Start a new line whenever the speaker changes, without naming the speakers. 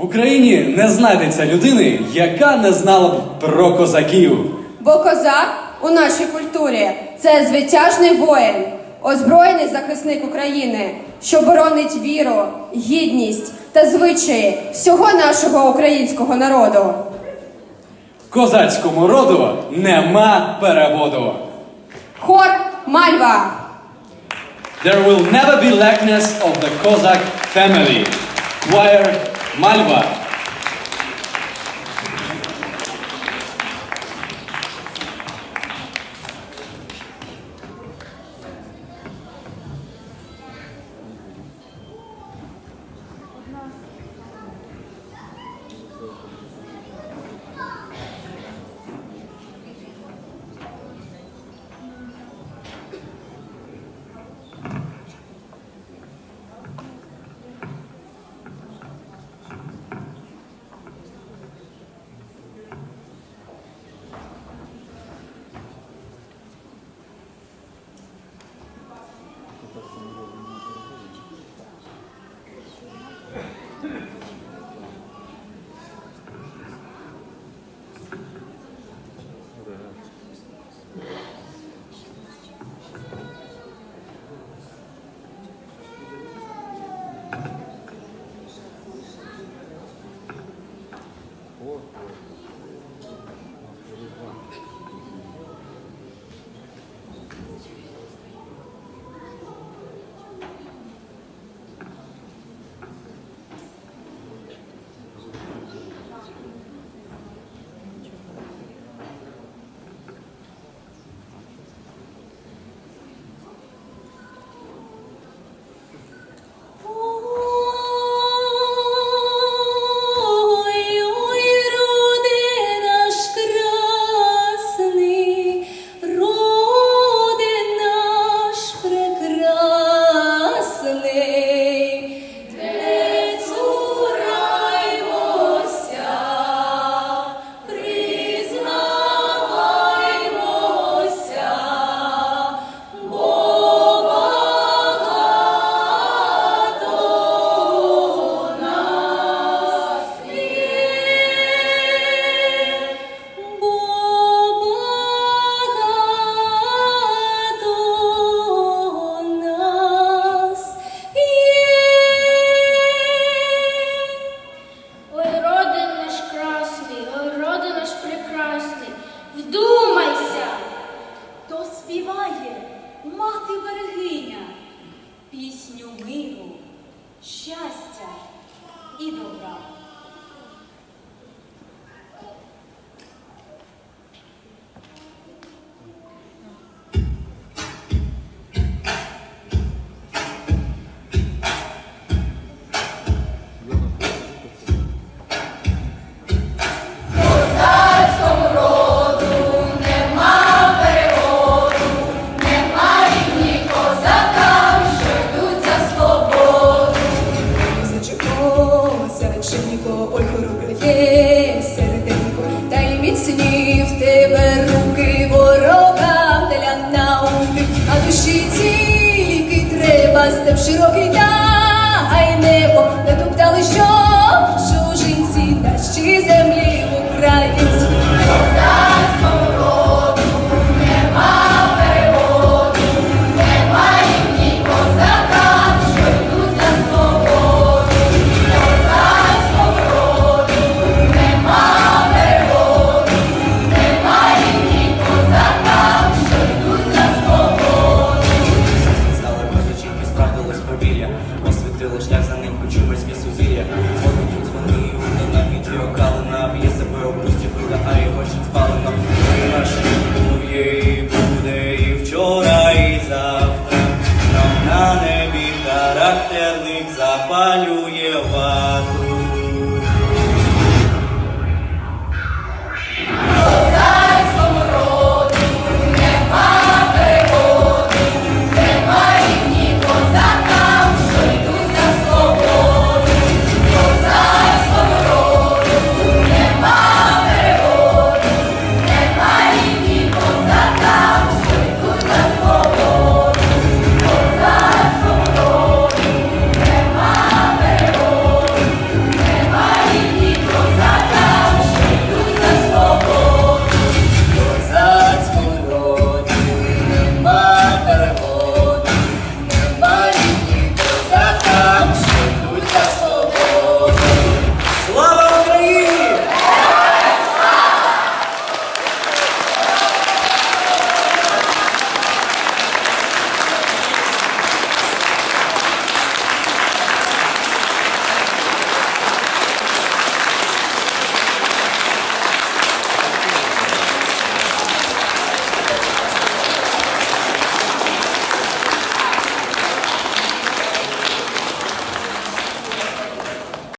В Україні не знайдеться людини, яка не знала б про козаків.
Бо козак у нашій культурі це звитяжний воїн, озброєний захисник України, що боронить віру, гідність та звичаї всього нашого українського народу.
Козацькому роду нема переводу.
Хор Мальва.
There will never be lackness of the Cossack family. Choir
Malvar. Thank you. Душі тільки треба степ широкий дай небо, не топтали, що